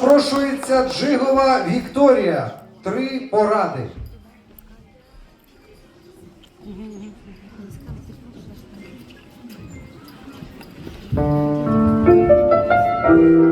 Запрошується Джигова Вікторія. Три поради. Дороги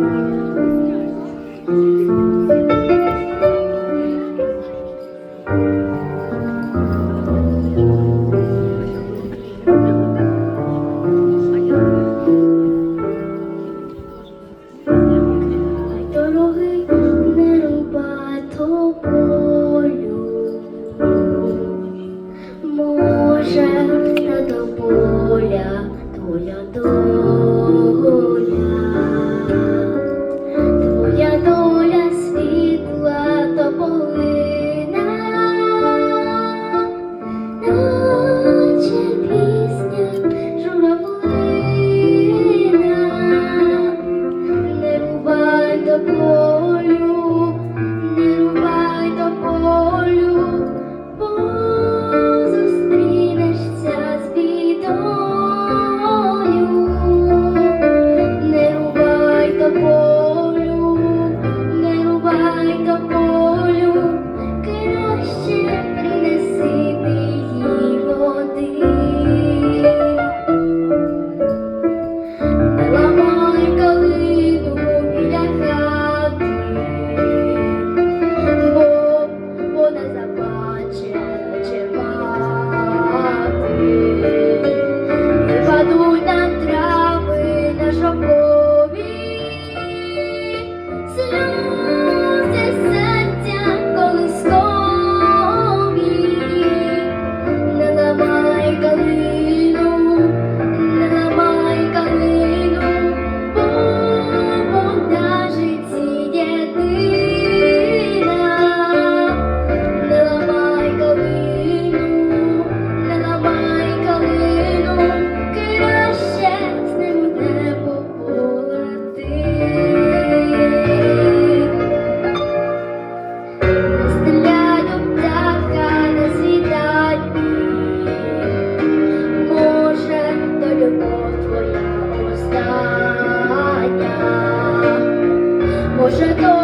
বসে তো